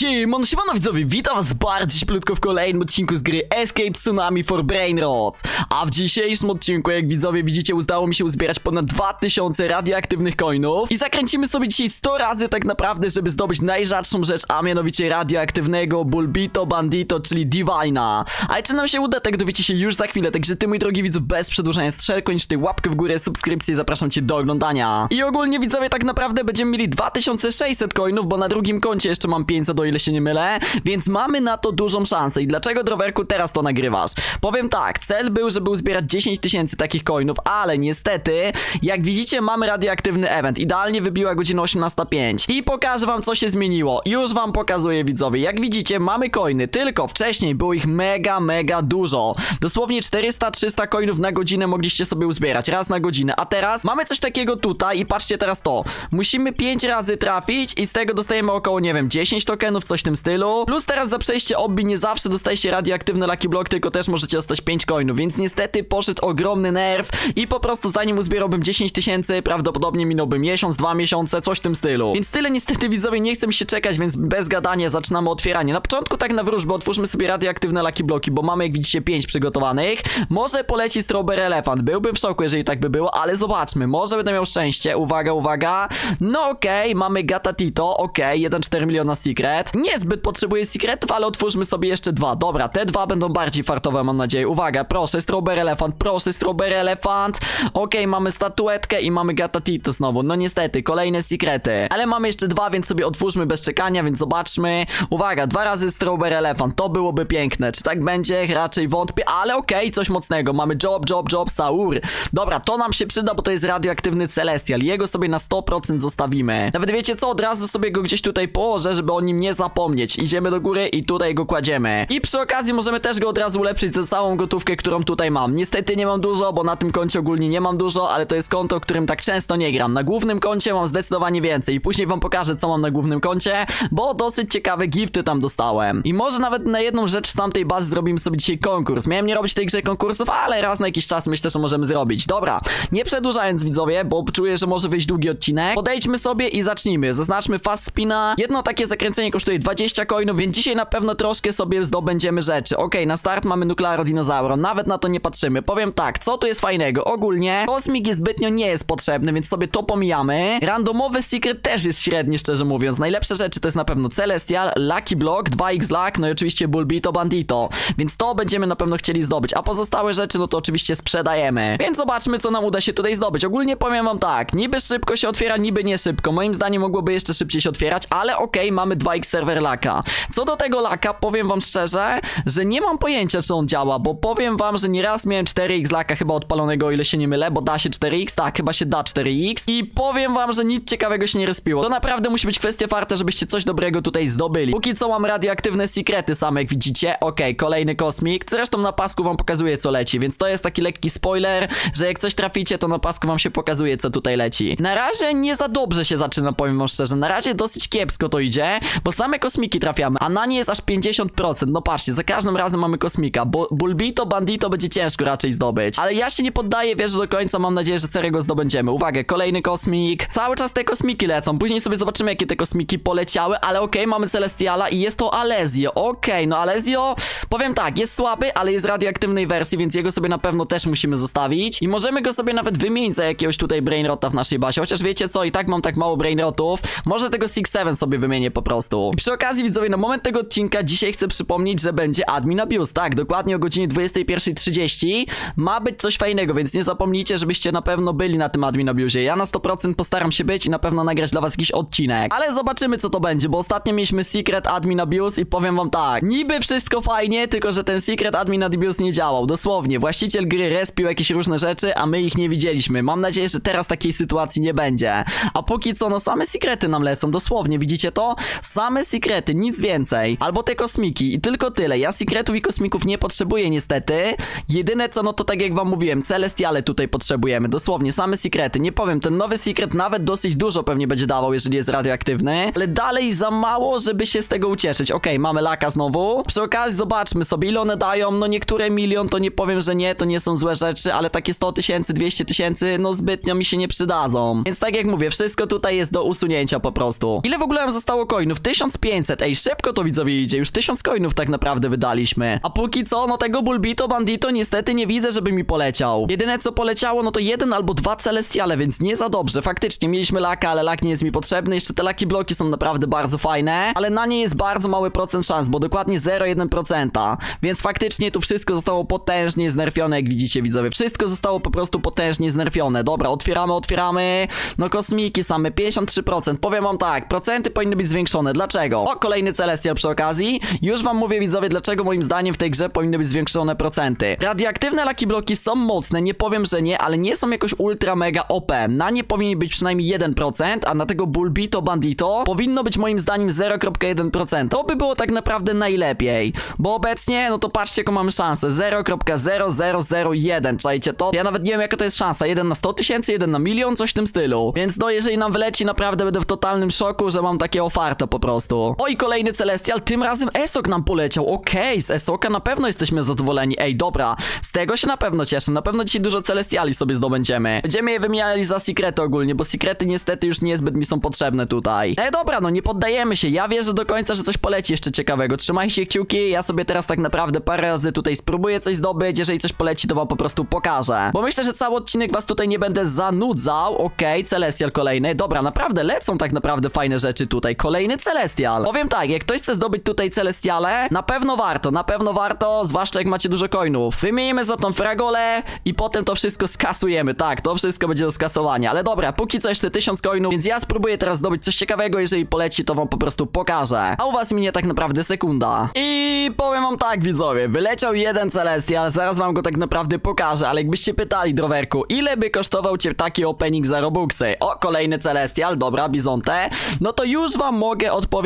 Siemon, siemano widzowie, witam was bardzo cieplutko w kolejnym odcinku z gry Escape Tsunami for Brainrots. A w dzisiejszym odcinku, jak widzowie widzicie, udało mi się uzbierać ponad 2000 radioaktywnych coinów i zakręcimy sobie dzisiaj 100 razy tak naprawdę, żeby zdobyć najrzadszą rzecz, a mianowicie radioaktywnego Bulbito Bandito, czyli Divina. Ale czy nam się uda, tak dowiecie się już za chwilę, także ty mój drogi widzu, bez przedłużania strzel, kończ tutaj łapkę w górę, subskrypcję zapraszam cię do oglądania. I ogólnie widzowie, tak naprawdę będziemy mieli 2600 coinów, bo na drugim koncie jeszcze mam 500, o ile się nie mylę, więc mamy na to dużą szansę. I dlaczego, Drowerku, teraz to nagrywasz? Powiem tak, cel był, żeby uzbierać 10 tysięcy takich coinów, ale niestety, jak widzicie, mamy radioaktywny event. Idealnie wybiła godzina 18.05. I pokażę wam, co się zmieniło. Już wam pokazuję, widzowie. Jak widzicie, mamy coiny, tylko wcześniej było ich mega, mega dużo. Dosłownie 400-300 coinów na godzinę mogliście sobie uzbierać, raz na godzinę. A teraz mamy coś takiego tutaj i patrzcie teraz to. Musimy 5 razy trafić i z tego dostajemy około, nie wiem, 10 tokenów, coś w tym stylu. Plus teraz za przejście obbi nie zawsze dostajecie radioaktywny Lucky Block, tylko też możecie dostać 5 coinów, więc niestety poszedł ogromny nerw i po prostu zanim uzbierałbym 10 tysięcy, prawdopodobnie minąłby miesiąc, dwa miesiące, coś w tym stylu. Więc tyle niestety widzowie, nie chcę mi się czekać, więc bez gadania zaczynamy otwieranie. Na początku tak na wróżbę otwórzmy sobie radioaktywne Lucky Bloki, bo mamy jak widzicie 5 przygotowanych. Może poleci Strawberry Elephant, byłbym w szoku, jeżeli tak by było, ale zobaczmy, może będę miał szczęście. Uwaga, uwaga. No okej, mamy Gata Tito, okej, 1,4 miliona secret. Niezbyt potrzebuję secretów, ale otwórzmy sobie jeszcze dwa. Dobra, te dwa będą bardziej fartowe, mam nadzieję. Uwaga, proszę, Strawberry Elephant, proszę, Strawberry Elephant. Okej, mamy statuetkę i mamy Gata Tito znowu. No niestety, kolejne sekrety. Ale mamy jeszcze dwa, więc sobie otwórzmy bez czekania, więc zobaczmy. Uwaga, dwa razy Strawberry Elephant, to byłoby piękne. Czy tak będzie? Raczej wątpię, ale okej, coś mocnego. Mamy Job, Job, Job, Saur. Dobra, to nam się przyda, bo to jest radioaktywny Celestial. Jego sobie na 100% zostawimy. Nawet wiecie co, od razu sobie go gdzieś tutaj położę, żeby o nim nie zapomnieć. Idziemy do góry i tutaj go kładziemy. I przy okazji możemy też go od razu ulepszyć za całą gotówkę, którą tutaj mam. Niestety nie mam dużo, bo na tym koncie ogólnie nie mam dużo, ale to jest konto, którym tak często nie gram. Na głównym koncie mam zdecydowanie więcej i później wam pokażę, co mam na głównym koncie, bo dosyć ciekawe gifty tam dostałem. I może nawet na jedną rzecz z tamtej bazy zrobimy sobie dzisiaj konkurs. Miałem nie robić tej grze konkursów, ale raz na jakiś czas myślę, że możemy zrobić. Dobra, nie przedłużając widzowie, bo czuję, że może wyjść długi odcinek. Podejdźmy sobie i zacznijmy. Zaznaczmy fast spina. Jedno takie zakręcenie 20 coinów, więc dzisiaj na pewno troszkę sobie zdobędziemy rzeczy. Okej, na start mamy Nuclearo Dinosauro, nawet na to nie patrzymy. Powiem tak, co tu jest fajnego? Ogólnie kosmik jest zbytnio nie jest potrzebny, więc sobie to pomijamy. Randomowy secret też jest średni, szczerze mówiąc. Najlepsze rzeczy to jest na pewno Celestial, Lucky Block, 2x Luck, no i oczywiście Bulbito Bandito. Więc to będziemy na pewno chcieli zdobyć, a pozostałe rzeczy no to oczywiście sprzedajemy. Więc zobaczmy, co nam uda się tutaj zdobyć. Ogólnie powiem wam tak, niby szybko się otwiera, niby nie szybko. Moim zdaniem mogłoby jeszcze szybciej się otwierać, ale okej, mamy 2x serwer laka. Co do tego laka, powiem wam szczerze, że nie mam pojęcia, czy on działa, bo powiem wam, że nieraz miałem 4x laka chyba odpalonego, o ile się nie mylę, bo da się 4x, tak, chyba się da 4x i powiem wam, że nic ciekawego się nie respiło. To naprawdę musi być kwestia farta, żebyście coś dobrego tutaj zdobyli. Póki co mam radioaktywne sekrety same, jak widzicie. Okej, kolejny kosmik. Zresztą na pasku wam pokazuję, co leci, więc to jest taki lekki spoiler, że jak coś traficie, to na pasku wam się pokazuje, co tutaj leci. Na razie nie za dobrze się zaczyna, powiem wam szczerze. Na razie dosyć kiepsko to idzie, bo same kosmiki trafiamy, a na nie jest aż 50%. No patrzcie, za każdym razem mamy kosmika, bo Bulbito, Bandito będzie ciężko raczej zdobyć. Ale ja się nie poddaję, wierzę do końca, mam nadzieję, że serio go zdobędziemy. Uwaga, kolejny kosmik. Cały czas te kosmiki lecą, później sobie zobaczymy, jakie te kosmiki poleciały, ale okej, mamy Celestiala i jest to Alezio. Okej, no Alezio, powiem tak, jest słaby, ale jest radioaktywnej wersji, więc jego sobie na pewno też musimy zostawić. I możemy go sobie nawet wymienić za jakiegoś tutaj brainrota w naszej bazie. Chociaż wiecie co, i tak mam tak mało brainrotów. Może tego 6-7 sobie wymienię po prostu. I przy okazji, widzowie, na moment tego odcinka dzisiaj chcę przypomnieć, że będzie admin abuse. Tak, dokładnie o godzinie 21.30 ma być coś fajnego, więc nie zapomnijcie, żebyście na pewno byli na tym admin abuse. Ja na 100% postaram się być i na pewno nagrać dla was jakiś odcinek. Ale zobaczymy, co to będzie, bo ostatnio mieliśmy secret admin abuse i powiem wam tak. Niby wszystko fajnie, tylko że ten secret admin abuse nie działał. Dosłownie, właściciel gry respił jakieś różne rzeczy, a my ich nie widzieliśmy. Mam nadzieję, że teraz takiej sytuacji nie będzie. A póki co, no same sekrety nam lecą, dosłownie, widzicie to? Same sekrety, nic więcej. Albo te kosmiki i tylko tyle. Ja sekretów i kosmików nie potrzebuję niestety. Jedyne co, no to tak jak wam mówiłem, Celestiale tutaj potrzebujemy. Dosłownie, same sekrety. Nie powiem, ten nowy sekret nawet dosyć dużo pewnie będzie dawał, jeżeli jest radioaktywny. Ale dalej za mało, żeby się z tego ucieszyć. Okej, mamy laka znowu. Przy okazji zobaczmy sobie, ile one dają. No niektóre milion, to nie powiem, że nie, to nie są złe rzeczy, ale takie 100 tysięcy, 200 tysięcy, no zbytnio mi się nie przydadzą. Więc tak jak mówię, wszystko tutaj jest do usunięcia po prostu. Ile w ogóle nam zostało coinów? 1500. Ej, szybko to widzowie idzie, już 1000 coinów tak naprawdę wydaliśmy. A póki co, no tego Bulbito Bandito niestety nie widzę, żeby mi poleciał. Jedyne co poleciało, no to jeden albo dwa Celestiale, więc nie za dobrze. Faktycznie, mieliśmy laka, ale lak nie jest mi potrzebny. Jeszcze te laki bloki są naprawdę bardzo fajne, ale na nie jest bardzo mały procent szans, bo dokładnie 0,1%. Więc faktycznie tu wszystko zostało potężnie znerfione, jak widzicie widzowie. Wszystko zostało po prostu potężnie znerfione. Dobra, otwieramy, otwieramy. No kosmiki same, 53%. Powiem wam tak, procenty powinny być zwiększone. Dlaczego? O, kolejny Celestial przy okazji. Już wam mówię widzowie, dlaczego moim zdaniem w tej grze powinny być zwiększone procenty. Radioaktywne laki bloki są mocne, nie powiem, że nie, ale nie są jakoś ultra mega OP. Na nie powinien być przynajmniej 1%, a na tego Bulbito Bandito powinno być moim zdaniem 0,1%. To by było tak naprawdę najlepiej, bo obecnie, no to patrzcie jaką mamy szansę, 0,0001, czajcie to? Ja nawet nie wiem jaka to jest szansa, 1 na 100 tysięcy, 1 na milion, coś w tym stylu. Więc no jeżeli nam wyleci, naprawdę będę w totalnym szoku, że mam takie ofarto po prostu. O i kolejny Celestial, tym razem Esok nam poleciał, okej, z Esoka na pewno jesteśmy zadowoleni, ej dobra, z tego się na pewno cieszę, na pewno dzisiaj dużo Celestiali sobie zdobędziemy. Będziemy je wymieniali za sekrety ogólnie, bo sekrety niestety już niezbyt mi są potrzebne tutaj. Ej dobra, no nie poddajemy się, ja wierzę do końca, że coś poleci jeszcze ciekawego, trzymajcie kciuki, ja sobie teraz tak naprawdę parę razy tutaj spróbuję coś zdobyć, jeżeli coś poleci, to wam po prostu pokażę. Bo myślę, że cały odcinek was tutaj nie będę zanudzał, okej, Celestial kolejny, dobra, naprawdę lecą tak naprawdę fajne rzeczy tutaj, kolejny Celestial. Powiem tak, jak ktoś chce zdobyć tutaj Celestiale, na pewno warto, na pewno warto, zwłaszcza jak macie dużo coinów. Wymienimy za tą fragolę i potem to wszystko skasujemy, tak, to wszystko będzie do skasowania, ale dobra, póki co jeszcze 1000 coinów, więc ja spróbuję teraz zdobyć coś ciekawego, jeżeli poleci, to wam po prostu pokażę. A u was minie tak naprawdę sekunda. I powiem wam tak, widzowie, wyleciał jeden Celestial, zaraz wam go tak naprawdę pokażę, ale jakbyście pytali, Drowerku, ile by kosztował cię taki opening za Robuxy? O, kolejny Celestial, dobra, Bizonte, no to już wam mogę odpowiedzieć.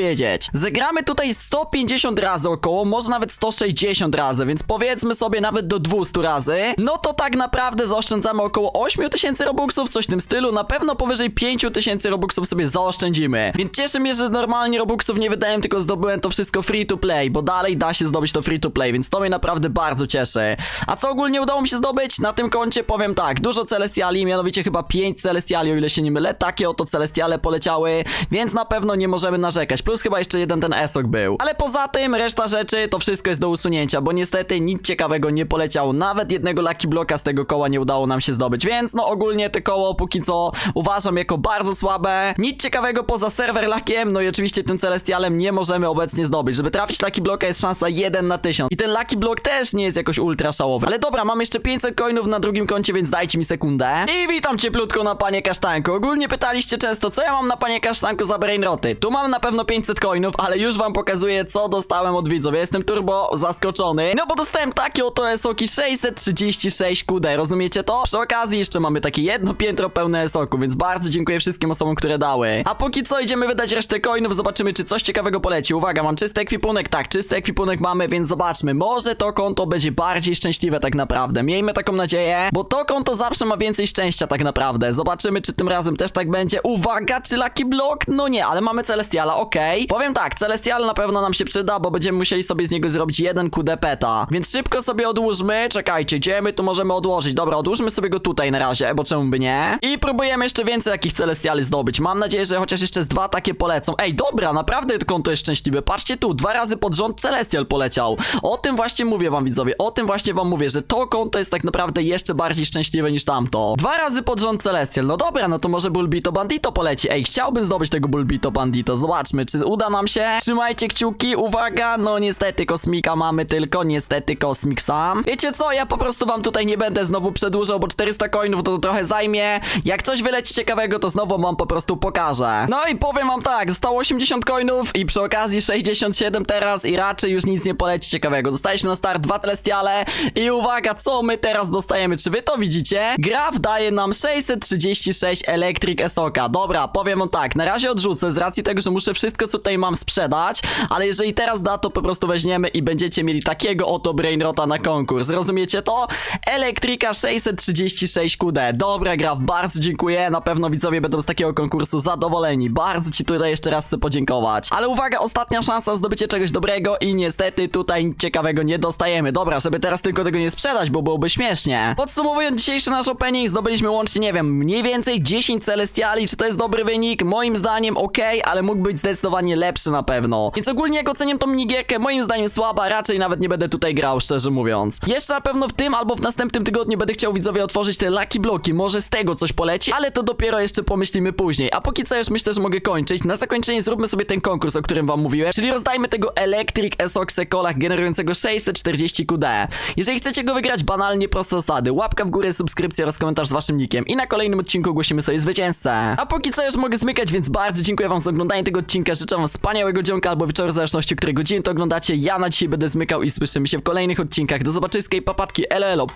Zagramy tutaj 150 razy około, może nawet 160 razy, więc powiedzmy sobie nawet do 200 razy, no to tak naprawdę zaoszczędzamy około 8000 Robuxów, coś w tym stylu, na pewno powyżej 5000 Robuxów sobie zaoszczędzimy. Więc cieszy mnie, że normalnie Robuxów nie wydałem, tylko zdobyłem to wszystko free to play, bo dalej da się zdobyć to free to play, więc to mnie naprawdę bardzo cieszy. A co ogólnie udało mi się zdobyć? Na tym koncie powiem tak, dużo Celestiali, mianowicie chyba 5 Celestiali, o ile się nie mylę, takie oto Celestiale poleciały, więc na pewno nie możemy narzekać, plus chyba jeszcze jeden ten Esok był. Ale poza tym, reszta rzeczy, to wszystko jest do usunięcia, bo niestety nic ciekawego nie poleciało, nawet jednego Lucky Bloka z tego koła nie udało nam się zdobyć, więc no ogólnie te koło póki co uważam jako bardzo słabe. Nic ciekawego poza serwer Luckiem, no i oczywiście tym Celestialem nie możemy obecnie zdobyć. Żeby trafić Lucky Bloka jest szansa 1 na 1000. I ten Lucky Block też nie jest jakoś ultra szałowy. Ale dobra, mam jeszcze 500 coinów na drugim koncie, więc dajcie mi sekundę. I witam cieplutko na panie kasztanku. Ogólnie pytaliście często, co ja mam na panie kasztanku za brainroty. Tu mam na pewno 500 coinów, ale już wam pokazuję, co dostałem od widzów. Ja jestem turbo zaskoczony, no bo dostałem takie oto esoki 636 QD, rozumiecie to? Przy okazji jeszcze mamy takie jedno piętro pełne esoku, więc bardzo dziękuję wszystkim osobom, które dały. A póki co idziemy wydać resztę coinów, zobaczymy, czy coś ciekawego poleci. Uwaga, mam czysty ekwipunek, tak, czysty ekwipunek mamy, więc zobaczmy. Może to konto będzie bardziej szczęśliwe tak naprawdę. Miejmy taką nadzieję, bo to konto zawsze ma więcej szczęścia tak naprawdę. Zobaczymy, czy tym razem też tak będzie. Uwaga, czy Lucky Block? No nie, ale mamy Celestiala, okej. Powiem tak, Celestial na pewno nam się przyda, bo będziemy musieli sobie z niego zrobić jeden QD peta. Więc szybko sobie odłóżmy. Czekajcie, gdzie my tu możemy odłożyć? Dobra, odłóżmy sobie go tutaj na razie, bo czemu by nie? I próbujemy jeszcze więcej jakich Celestiali zdobyć. Mam nadzieję, że chociaż jeszcze z dwa takie polecą. Ej, dobra, naprawdę to konto jest szczęśliwe. Patrzcie tu, dwa razy pod rząd Celestial poleciał. O tym właśnie mówię wam, widzowie. O tym właśnie wam mówię, że to konto jest tak naprawdę jeszcze bardziej szczęśliwe niż tamto. Dwa razy pod rząd Celestial. No dobra, no to może Bulbito Bandito poleci. Ej, chciałbym zdobyć tego Bulbito Bandito. Zobaczmy, czy uda nam się. Trzymajcie kciuki, uwaga. No niestety kosmika mamy tylko, niestety kosmik sam. Wiecie co, ja po prostu wam tutaj nie będę znowu przedłużał, bo 400 coinów to, to trochę zajmie. Jak coś wyleci ciekawego, to znowu wam po prostu pokażę. No i powiem wam tak, zostało 80 coinów i przy okazji 67 teraz i raczej już nic nie poleci ciekawego. Dostaliśmy na start dwa Celestiale i uwaga, co my teraz dostajemy? Czy wy to widzicie? Graf daje nam 636 Electric Esoka. Dobra, powiem wam tak, na razie odrzucę z racji tego, że muszę wszystko co tutaj mam sprzedać, ale jeżeli teraz da, to po prostu weźmiemy i będziecie mieli takiego oto Brainrota na konkurs. Rozumiecie to? Elektrika 636 QD. Dobra, Graf, bardzo dziękuję. Na pewno widzowie będą z takiego konkursu zadowoleni. Bardzo ci tutaj jeszcze raz chcę podziękować. Ale uwaga, ostatnia szansa zdobycie czegoś dobrego i niestety tutaj nic ciekawego nie dostajemy. Dobra, żeby teraz tylko tego nie sprzedać, bo byłoby śmiesznie. Podsumowując dzisiejszy nasz opening, zdobyliśmy łącznie, nie wiem, mniej więcej 10 Celestiali. Czy to jest dobry wynik? Moim zdaniem ok, ale mógł być zdecydowanie zdecydowanie lepsze na pewno. Więc ogólnie jak oceniam tą minigierkę, moim zdaniem słaba, raczej nawet nie będę tutaj grał, szczerze mówiąc. Jeszcze na pewno w tym albo w następnym tygodniu będę chciał widzowie otworzyć te Lucky Bloki, może z tego coś poleci, ale to dopiero jeszcze pomyślimy później. A póki co już myślę, że mogę kończyć. Na zakończenie zróbmy sobie ten konkurs, o którym wam mówiłem, czyli rozdajmy tego Electric Esoxe Colach generującego 640 QD. Jeżeli chcecie go wygrać, banalnie proste zasady. Łapka w górę, subskrypcja oraz komentarz z waszym nickiem i na kolejnym odcinku ogłosimy sobie zwycięzcę. A póki co już mogę zmykać, więc bardzo dziękuję wam za oglądanie tego odcinka. Życzę wam wspaniałego dzionka albo wieczoru, w zależności, której godziny to oglądacie. Ja na dzisiaj będę zmykał i słyszymy się w kolejnych odcinkach. Do zobaczyska i papatki. Elo, elo!